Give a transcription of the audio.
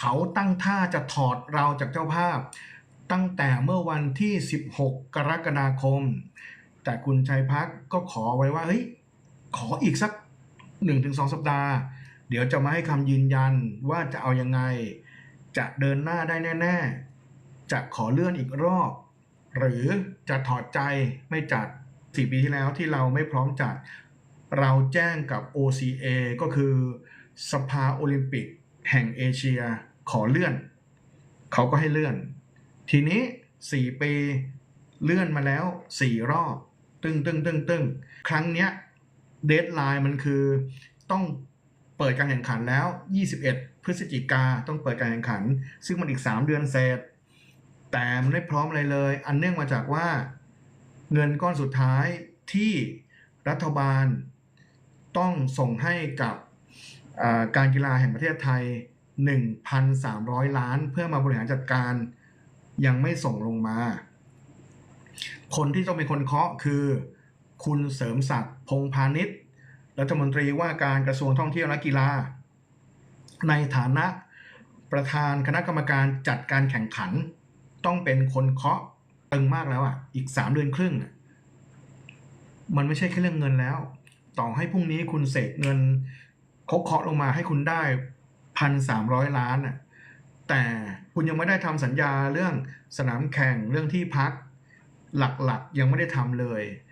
เขาตั้งท่าจะถอดเราจากเจ้าภาพ ตั้งแต่เมื่อวันที่ 16 กรกฎาคม แต่คุณชัยพักก็ขอไว้ว่าเฮ้ยขออีกสัก 1-2 สัปดาห์ เดี๋ยวจะมาให้คำยืนยันว่าจะเอายังไง จะเดินหน้าได้แน่ ๆ จะขอเลื่อนอีกรอบ หรือจะถอดใจไม่จัด4ปีที่แล้วที่เราไม่พร้อมจัด เราแจ้งกับ OCA ก็คือสภาโอลิมปิกแห่งเอเชีย ขอเลื่อน เขาก็ให้เลื่อน ทีนี้4ปีเลื่อนมาแล้ว4รอบ ตึงตึงตึงตึงครั้งเนี้ยเดทไลน์มันคือต้องเปิดการแข่งขันแล้ว 21 พฤศจิกาต้องเปิดการแข่งขัน ซึ่งมันอีก 3 เดือนเศษแต่มันไม่พร้อมอะไรเลย อันเนื่องมาจากว่าเงินก้อนสุดท้ายที่รัฐบาลต้องส่งให้กับการกีฬาแห่งประเทศไทย 1,300 ล้าน เพื่อมาบริหารจัดการยังไม่ส่งลงมา คนที่ต้องเป็นคนเคาะคือ คุณเสริมศักดิ์พงพาณิชย์รัฐมนตรีว่าการกระทรวงท่องเที่ยวและกีฬา ในฐานะประธานคณะกรรมการจัดการแข่งขัน ต้องเป็นคนเคาะตึงมากแล้วอะ อีกสามเดือนครึ่ง มันไม่ใช่แค่เรื่องเงินแล้ว ต่อให้พรุ่งนี้คุณเสกเงินเขาเคาะลงมาให้คุณได้ พันสามร้อยล้านอะแต่คุณยังไม่ได้ทำสัญญาเรื่องสนามแข่งเรื่องที่พักหลักๆ ยังไม่ได้ทำเลย